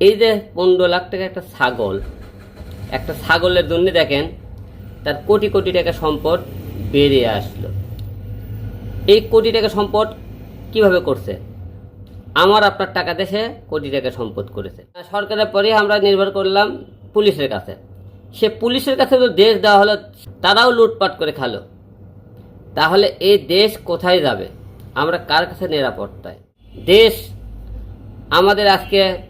এই যে পনেরো লাখ টাকা একটা ছাগল, একটা ছাগলের জন্য দেখেন, তার কোটি কোটি টাকা সম্পদ বেরিয়ে আসলো। এই কোটি টাকা সম্পদ কীভাবে করছে? আমার আপনার টাকা দেশে কোটি টাকা সম্পদ করেছে। সরকারের পরে আমরা নির্ভর করলাম পুলিশের কাছে। সে পুলিশের কাছে তো দেশ দেওয়া হলো, তারাও লুটপাট করে খালো। তাহলে এই দেশ কোথায় যাবে? আমরা কার কাছে নিরাপত্তায়? দেশ আমাদের আজকে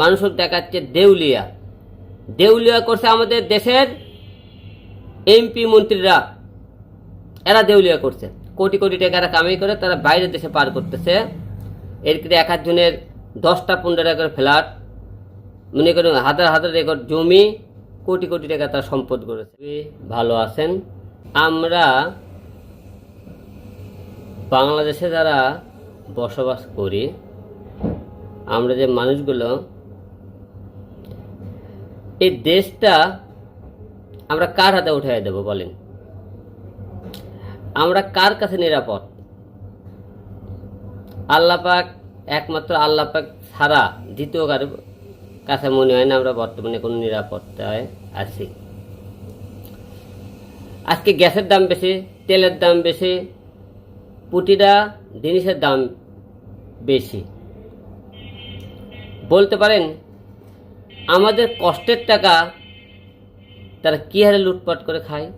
মানুষের দেখাচ্ছে দেউলিয়া। দেউলিয়া করছে আমাদের দেশের এমপি মন্ত্রীরা। এরা দেউলিয়া করছে। কোটি কোটি টাকা এরা কামাই করে তারা বাইরের দেশে পার করতেছে। এর কিন্তু এক একজনের দশটা, পনেরো একর ফ্ল্যাট, মনে করেন হাজার হাজার একর জমি, কোটি কোটি টাকা তার সম্পদ করেছে। ভালো আছেন। আমরা বাংলাদেশে যারা বসবাস করি, আমরা যে মানুষগুলো এই দেশটা আমরা কার হাতে উঠাই দেব বলেন? আমরা কার কাছে নিরাপদ? আল্লাপাক একমাত্র আল্লাপাক ছাড়া দ্বিতীয় কারও কাছে মনে হয় না আমরা বর্তমানে কোনো নিরাপত্তায় আছি। আজকে গ্যাসের দাম বেশি, তেলের দাম বেশি প্রতিটা জিনিসের দাম বেশি। বলতে পারেন আমাদের কষ্টের টাকা তারা কী হারে লুটপাট করে খায়?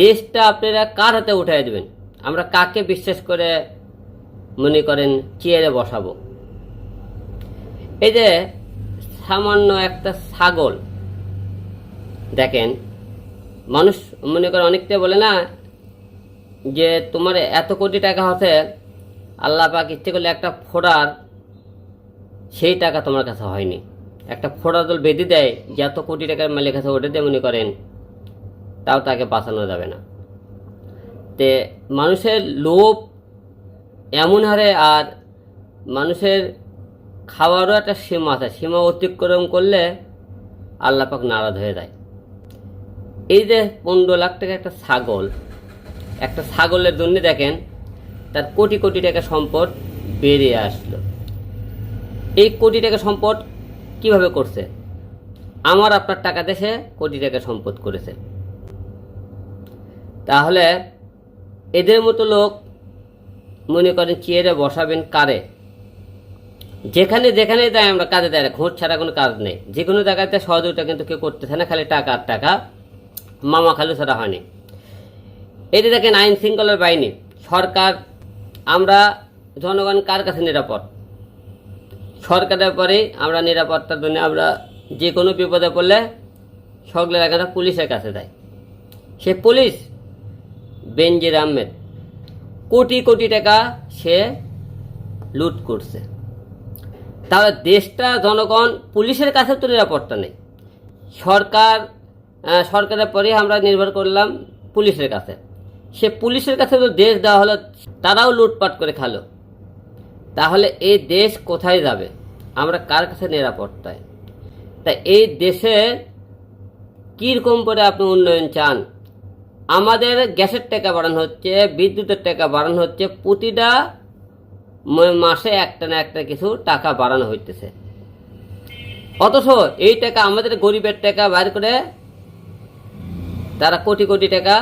দেশটা আপনারা কার হাতে উঠাই দেবেন? আমরা কাকে বিশ্বাস করে মনে করেন চেয়ারে বসাবো? এই যে সামান্য একটা ছাগল, দেখেন, মানুষ মনে করে অনেকটা বলে না যে তোমার এত কোটি টাকা হচ্ছে আল্লাহ পাক ইচ্ছে করলে একটা ফোড়ার সেই টাকা তোমার কাছে হয়নি। একটা ফোড়া দল বেঁধে দেয়, যে এত কোটি টাকার মালিক কাছে ওটা দিয়ে মনে করেন, তাও তাকে বাঁচানো যাবে না। তে মানুষের লোভ এমন হারে, আর মানুষের খাওয়ারও একটা সীমা আছে। সীমা অতিক্রম করলে আল্লাপাক নারাজ হয়ে যায়। এই যে পনেরো লাখ টাকা একটা ছাগল, একটা ছাগলের জন্য দেখেন, তার কোটি কোটি টাকা সম্পদ বেরিয়ে আসলো। এই কোটি টাকা সম্পদ কীভাবে করছে? আমার আপনার টাকা দেশে কোটি টাকা সম্পদ করেছে। তাহলে এদের মতো লোক মনে করেন চেয়ারে বসাবেন কারে? যেখানে যেখানে যাই আমরা কাজে দেয় খোঁজ ছাড়া কোনো কাজ নেই। যে কোনো জায়গাতে সহযোগিতা কিন্তু কেউ করতেছে না, খালি টাকা আর টাকা মামা খালু ছাড়া হয়নি। এটি দেখেন আইন শৃঙ্খলার বাহিনী, সরকার, আমরা জনগণ কার কাছে নিরাপদ? সরকারের পরে আমরা নিরাপত্তার জন্য আমরা যে কোনো বিপদে পড়লে সকলের আগে পুলিশের কাছে দেয় সে পুলিশ বেনজির আহমেদ, কোটি কোটি টাকা সে লুট করছে। তাহলে দেশটা, জনগণ পুলিশের কাছে তো নিরাপত্তা নেই। সরকার সরকারের পরে আমরা নির্ভর করলাম পুলিশের কাছে। সে পুলিশের কাছে তো দেশ দেওয়া হলো, তারাও লুটপাট করে খালো। তাহলে এই দেশ কোথায় যাবে? আমরা কার কাছে নিরাপত্তায়? তা এই দেশে কীরকম করে আপনি উন্নয়ন চান? আমাদের গ্যাসের টাকা বাড়ানো হচ্ছে, বিদ্যুতের টাকা বাড়ানো হচ্ছে, প্রতিটা মাসে একটা না একটা কিছু টাকা বাড়ানো হইতেছে। অথচ এই টাকা আমাদের গরিবের টাকা বাইর করে তারা কোটি কোটি টাকা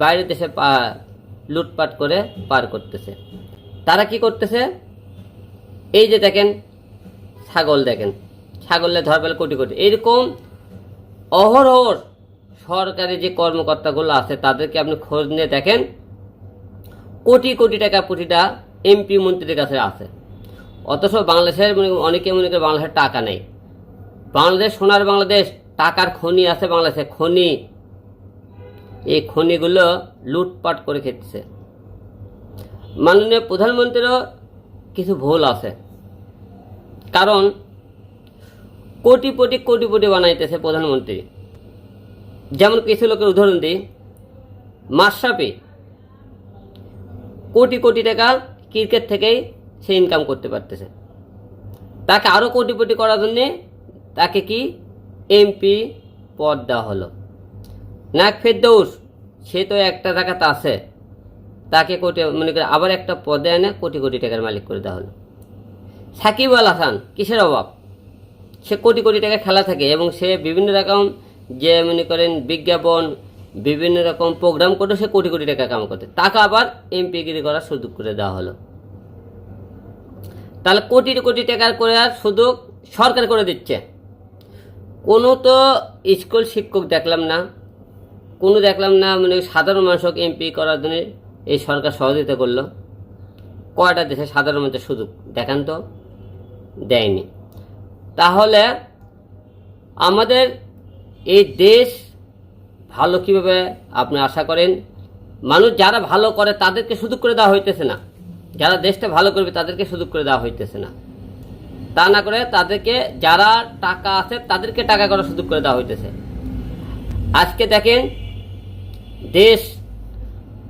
বাইরের দেশে লুটপাট করে পার করতেছে। তারা কি করতেছে? এই যে দেখেন, ছাগল দেখেন। ছাগলে ধর পেলে কোটি কোটি। এইরকম অহরহ সরকারি যে কর্মকর্তাগুলো আছে, তাদেরকে আপনি খোঁজ নিয়ে দেখেন, কোটি কোটি টাকা প্রতিটা এমপি মন্ত্রীর কাছে আছে। অথচ বাংলাদেশের অনেকে মনে করে বাংলাদেশের টাকা নেই। বাংলাদেশ, সোনার বাংলাদেশ, টাকার খনি আছে বাংলাদেশে, খনি। এই খনিগুলো লুটপাট করে খেতেছে মাননীয় প্রধানমন্ত্রীরও কিছু ভুল আছে। কারণ কোটিপতি কোটিপতি বানাইতেছে প্রধানমন্ত্রী। যেমন কিছু লোকের উদাহরণ দিই, মাশরাফি কোটি কোটি টাকা ক্রিকেট থেকেই সে ইনকাম করতে পারতেছে। তাকে আরও কোটিপতি করার জন্যে তাকে কি? এমপি পদ দেওয়া হলো। নাক ফেরদৌস সে তো একটা জায়গাতে আছে। তাকে কোটি, মনে করে আবার একটা পদে এনে কোটি কোটি টাকার মালিক করে দেওয়া হলো। সাকিব আল হাসান, কিসের অভাব? সে কোটি কোটি টাকা খেলা থাকে এবং সে বিভিন্ন রকম যে মনে করেন, বিজ্ঞাপন, বিভিন্ন রকম প্রোগ্রাম করে সে কোটি কোটি টাকা কাম করতে। তাকে আবার এমপিগিরি করার সুযোগ করে দেওয়া হলো। তাহলে কোটি কোটি টাকার করে আর সুযোগ সরকার করে দিচ্ছে। কোনো তো স্কুল শিক্ষক দেখলাম না, কোনো দেখলাম না মানে সাধারণ মানুষক এমপি করার জন্য এই সরকার সহযোগিতা করল। কয়টা দেশে সাধারণ মানুষের সুযোগ? দেখান তো। দেয়নি। তাহলে আমাদের এই দেশ ভালো কীভাবে আপনি আশা করেন? মানুষ যারা ভালো করে তাদেরকে সুযোগ করে দেওয়া হইতেছে না। যারা দেশটা ভালো করবে তাদেরকে সুযোগ করে দেওয়া হইতেছে না। তা না করে তাদেরকে যারা টাকা আছে তাদেরকে টাকা করার সুযোগ করে দেওয়া হইতেছে। আজকে দেখেন দেশ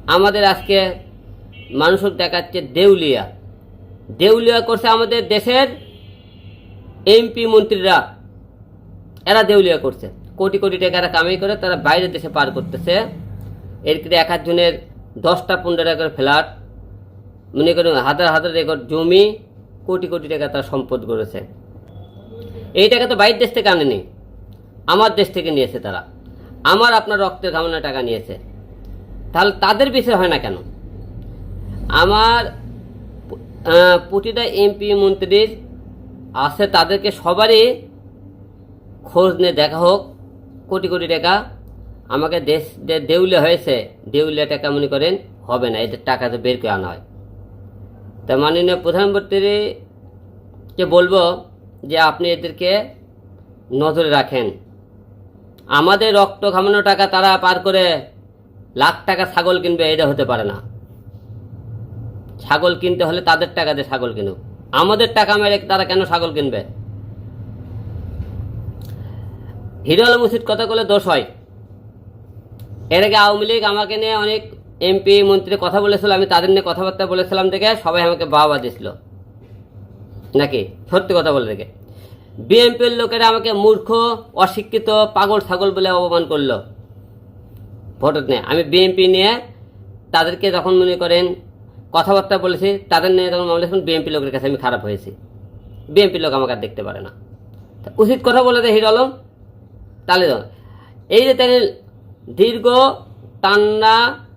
আমাদের আজকে মানুষক দেখাচ্ছে দেউলিয়া। দেউলিয়া করছে আমাদের দেশের এমপি মন্ত্রীরা, এরা দেউলিয়া করছে। কোটি কোটি টাকা এরা কামাই করে তারা বাইরের দেশে পার করতেছে। এর কিন্তু এক একজনের দশটা পনেরো একর ফ্ল্যাট, মনে করেন হাজার হাজার একর জমি, কোটি কোটি টাকা তারা সম্পদ করেছে। এই টাকা তো বাইরের দেশ থেকে আনেনি, আমার দেশ থেকে নিয়েছে তারা। আমার আপনার রক্তের ঘামনা টাকা নিয়েছে। তাহলে তাদের বিষয় হয় না কেন? আমার প্রতিটা এমপি মন্ত্রীর আছে তাদেরকে সবারই খোঁজ নিয়ে দেখা হোক। কোটি কোটি টাকা আমাকে দেশ যে দেউলিয়া হয়েছে। দেউলে টাকা মনে করেন হবে না এদের টাকা তো বের করে আনা হয়। তা মাননীয় প্রধানমন্ত্রীকে বলব যে আপনি এদেরকে নজরে রাখেন। আমাদের রক্ত ঘামানো টাকা তারা পার করে লাখ টাকা ছাগল কিনবে, এটা হতে পারে না। ছাগল কিনতে হলে তাদের টাকা দিয়ে ছাগল কিনুক। আমাদের টাকা মেরে তারা কেন ছাগল কিনবে? হিরো আলম মুর্শিদ কথা বলে দোষ হয়। এর আগে আওয়ামী লীগ আমাকে নিয়ে অনেক এমপি, মন্ত্রী কথা বলেছিল, আমি তাদের নিয়ে কথাবার্তা বলেছিলাম দেখে সবাই আমাকে বাবা দিছিল নাকি? সত্যি কথা বলে দেখে। বিএনপির লোকেরা আমাকে মূর্খ, অশিক্ষিত, পাগল, ছাগল বলে অপমান করল। ভোট নিয়ে আমি বিএনপি নিয়ে তাদেরকে যখন মনে করেন কথাবার্তা বলেছি, তাদের নিয়ে যখন মামলা যখন বিএনপি লোকের কাছে আমি খারাপ হয়েছি। বিএনপি লোক আমাকে দেখতে পারে না। তা উচিত কথা বলে দেয় হিরো আলম তাহলে এই যে তাহলে দীর্ঘ টান্না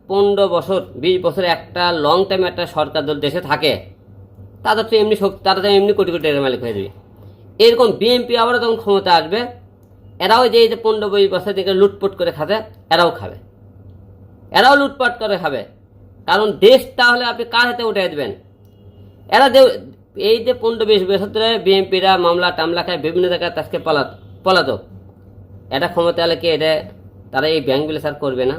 পনেরো বছর, বিশ বছর একটা লং টাইম একটা সরকার দল দেশে থাকে তাদের তো এমনি শক্তি তারা তো এমনি কোটি কোটি টাকার মালিক হয়ে যাবে। এরকম বিএনপি আবারও তখন ক্ষমতা আসবে, এরাও যে পনেরো বিশ বছর থেকে লুটপুট করে খাবে, এরাও খাবে। এরাও লুটপাট করে খাবে। কারণ দেশ তাহলে আপনি কার হাতে উঠে দেবেন? এরা দেও এই যে পনেরো বিশ বছর ধরে বিএনপিরা মামলা টামলা খায়, বিভিন্ন জায়গায় তাকে পলাত, পলাতো। এটা ক্ষমতা হলে কি এটা, তারা এই ব্যাংকগুলো স্যার করবে না?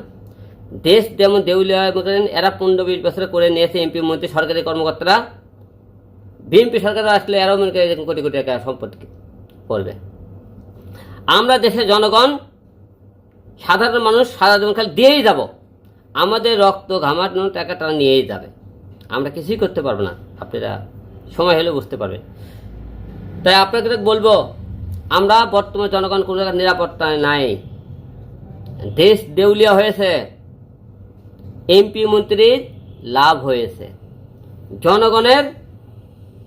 দেশ যেমন দেউলিয়া করেন এরা পনেরো বিশ বছরে করে নিয়েছে এমপি, মন্ত্রী, সরকারি কর্মকর্তারা। বিএনপি সরকার আসলে এরাও মনে করে কোটি কোটি টাকা সম্পদ করবে। আমরা দেশের জনগণ, সাধারণ মানুষ সাধারণ খালি দিয়েই যাব। আমাদের রক্ত ঘামানো টাকা তারা নিয়েই যাবে। আমরা কিছুই করতে পারব না। আপনারা সময় হলে বুঝতে পারবেন। তাই আপনাকে বলব, আমরা বর্তমান জনগণ কোনো জায়গায় নিরাপত্তায় নাই। দেশ দেউলিয়া হয়েছে। এমপি মন্ত্রীর লাভ হয়েছে। জনগণের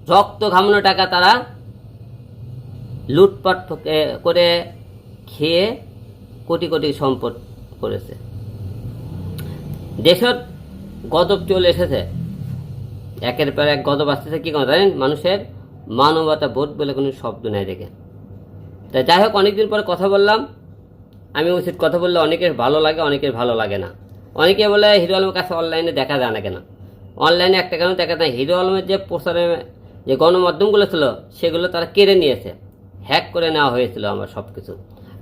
রক্ত ঘামানো টাকা তারা লুটপাট করে খেয়ে কোটি কোটি সম্পদ করেছে। দেশত গদব চলে এসেছে। একের পর এক গদব আসতেছে, কি কোনো জানেন? মানুষের মানবতা বোধ বলে কোনো শব্দ নেই দেখে। তাই যাই হোক, অনেকদিন পর কথা বললাম। আমি উচিত কথা বললে অনেকের ভালো লাগে, অনেকের ভালো লাগে না। অনেকে বলে, হিরো আলমের কাছে অনলাইনে দেখা যায় না কেন? অনলাইনে একটা কেন দেখা যায়, হিরো আলমের যে প্রচারে যে গণমাধ্যমগুলো ছিল, সেগুলো তারা কেড়ে নিয়েছে। হ্যাক করে নেওয়া হয়েছিল আমার সব কিছু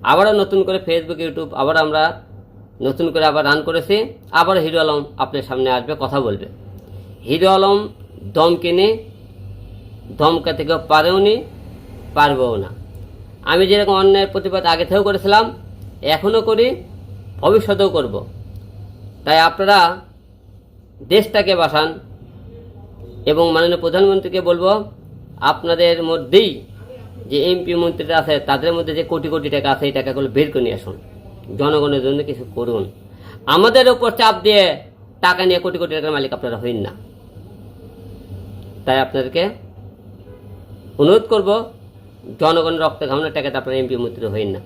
আবারও নতুন করে ফেসবুক ইউটিউব আবার আমরা নতুন করে আবার রান করেছি, আবার হিরো আলম আপনার সামনে আসবে, কথা বলবে। হিরো আলম দম কেনে দমকা থেকেও পারেও নি, পারবেও না। আমি যেরকম অন্যায়ের প্রতিবাদ আগে থেকেও করেছিলাম এখনও করি, ভবিষ্যতেও করব। তাই আপনারা দেশটাকে বাসান এবং মাননীয় প্রধানমন্ত্রীকে বলব, আপনাদের মধ্যেই যে এমপি মন্ত্রীরা আছে, তাদের মধ্যে যে কোটি কোটি টাকা আছে, এই টাকাগুলো বের করে নিয়ে আসুন। জনগণের জন্য কিছু করুন। আমাদের উপর চাপ দিয়ে টাকা নিয়ে কোটি কোটি টাকার মালিক আপনারা হইন না। তাই আপনাদেরকে অনুরোধ করব জনগণের রক্ত ঘামনা টাকাতে আপনারা এমপি মন্ত্রী হইন না।